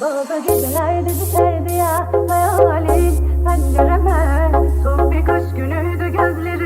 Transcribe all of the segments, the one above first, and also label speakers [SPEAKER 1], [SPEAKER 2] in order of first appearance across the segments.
[SPEAKER 1] Bazı gecelerde düşerdi ya hayalin Pencereme. Son birkaç günüydü gözleri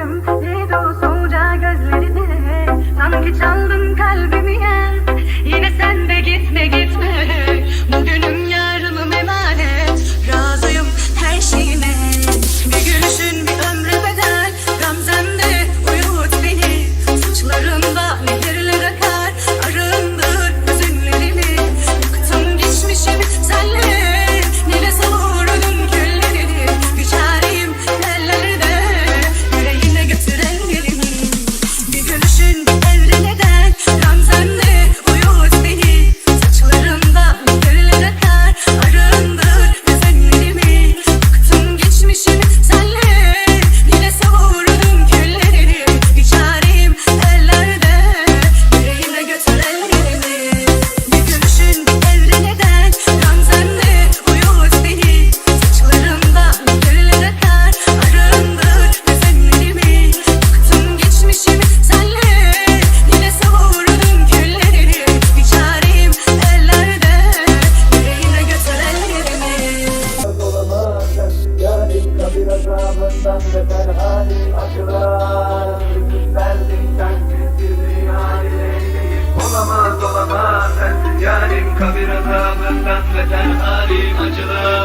[SPEAKER 1] hali akılar Gümüş verdin sen gülsüzü Olamaz
[SPEAKER 2] olamaz. Sensin yarim Kabir azabından beter halim acılar